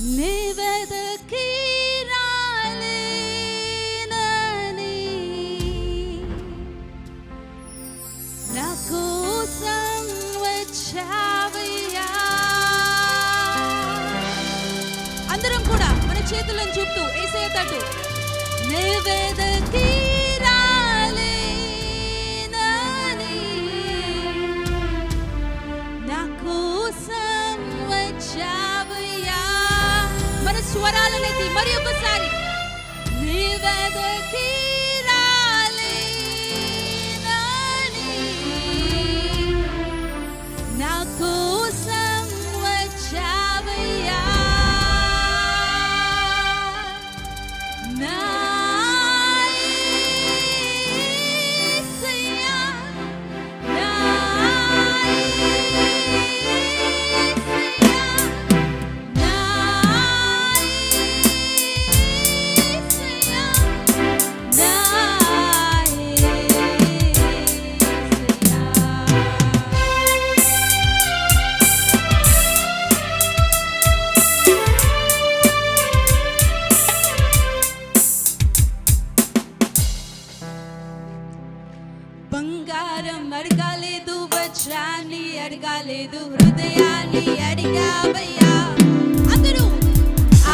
నివెదకి కోసం వచ్చావయ్యా. అందరం కూడా మన చేతులను చూపుతూ ఏసయ్య తట్టు. నివేదకి స్వరాలనైతే మరి ఒకసారి. నాకు అడగాలేదు అడగలేదు అడగాలేదు హృదయాన్ని అడిగావయ్యా అందరూ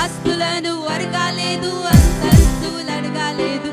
ఆస్తులను అడగాలేదు అంతస్తులు అడగాలేదు.